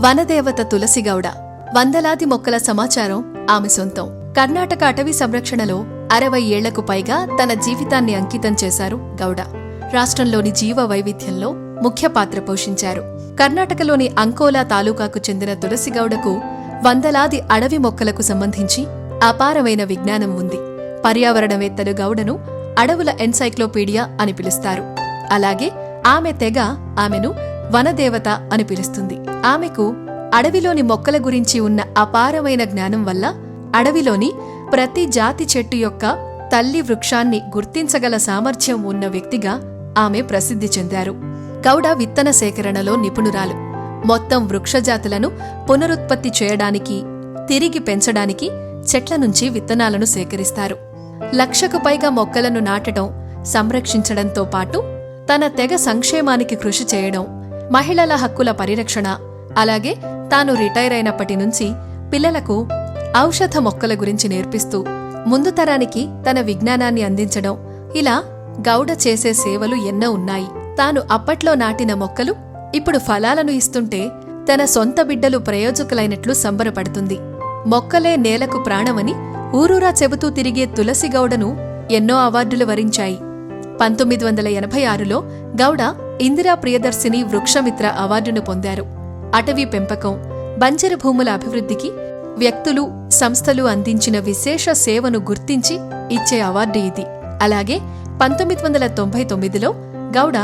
వనదేవత తులసిగౌడ. వందలాది మొక్కల సమాచారం ఆమె సొంతం. కర్ణాటక అటవీ సంరక్షణలో అరవై ఏళ్ళకు పైగా తన జీవితాన్ని అంకితం చేశారు గౌడ. రాష్ట్రంలోని జీవ వైవిధ్యంలో ముఖ్య పాత్ర పోషించారు. కర్ణాటకలోని అంకోలా తాలూకాకు చెందిన తులసిగౌడకు వందలాది అడవి మొక్కలకు సంబంధించి అపారమైన విజ్ఞానం ఉంది. పర్యావరణవేత్తలు గౌడను అడవుల ఎన్సైక్లోపీడియా అని పిలుస్తారు. అలాగే ఆమె తెగ ఆమెను వనదేవత అని పిలుస్తుంది. ఆమెకు అడవిలోని మొక్కల గురించి ఉన్న అపారమైన జ్ఞానం వల్ల అడవిలోని ప్రతి జాతి చెట్టు యొక్క తల్లి వృక్షాన్ని గుర్తించగల సామర్థ్యం ఉన్న వ్యక్తిగా ఆమె ప్రసిద్ధి చెందారు. గౌడ విత్తన సేకరణలో నిపుణురాలు. మొత్తం వృక్షజాతులను పునరుత్పత్తి చేయడానికి తిరిగి పెంచడానికి చెట్ల నుంచి విత్తనాలను సేకరిస్తారు. లక్షకు పైగా మొక్కలను నాటడం సంరక్షించడంతో పాటు తన తెగ సంక్షేమానికి కృషి చేయడం మహిళల హక్కుల పరిరక్షణ అలాగే తాను రిటైర్ అయినప్పటి నుంచి పిల్లలకు ఔషధ మొక్కల గురించి నేర్పిస్తూ ముందు తరానికి తన విజ్ఞానాన్ని అందించడం ఇలా గౌడ చేసే సేవలు ఎన్నో ఉన్నాయి. తాను అప్పట్లో నాటిన మొక్కలు ఇప్పుడు ఫలాలను ఇస్తుంటే తన సొంత బిడ్డలు ప్రయోజకులైనట్లు సంబరపడుతుంది. మొక్కలే నేలకు ప్రాణమని ఊరూరా చెబుతూ తిరిగే తులసిగౌడను ఎన్నో అవార్డులు వరించాయి. పంతొమ్మిది వందల ఎనభై ఆరులో గౌడ ఇందిరా ప్రియదర్శిని వృక్షమిత్ర అవార్డును పొందారు. అటవీ పెంపకం బంజరు భూముల అభివృద్ధికి వ్యక్తులు సంస్థలు అందించిన విశేష సేవను గుర్తించి ఇచ్చే అవార్డు ఇది. అలాగే పంతొమ్మిది వందల తొంభై తొమ్మిదిలో గౌడ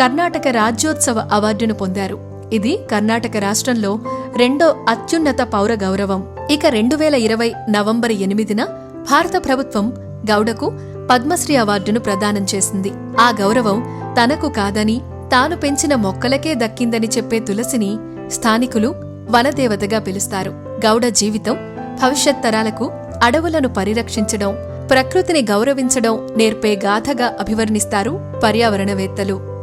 కర్ణాటక రాజ్యోత్సవ అవార్డును పొందారు. ఇది కర్ణాటక రాష్ట్రంలో రెండో అత్యున్నత పౌర గౌరవం. ఇక రెండు వేల ఇరవై నవంబర్ ఎనిమిదిన భారత ప్రభుత్వం గౌడకు పద్మశ్రీ అవార్డును ప్రదానం చేసింది. ఆ గౌరవం తనకు కాదని తాను పెంచిన మొక్కలకే దక్కిందని చెప్పే తులసిని స్థానికులు వనదేవతగా పిలుస్తారు. గౌడ జీవితం భవిష్యత్ తరాలకు అడవులను పరిరక్షించడం ప్రకృతిని గౌరవించడం నేర్పే గాథగా అభివర్ణిస్తారు పర్యావరణవేత్తలు.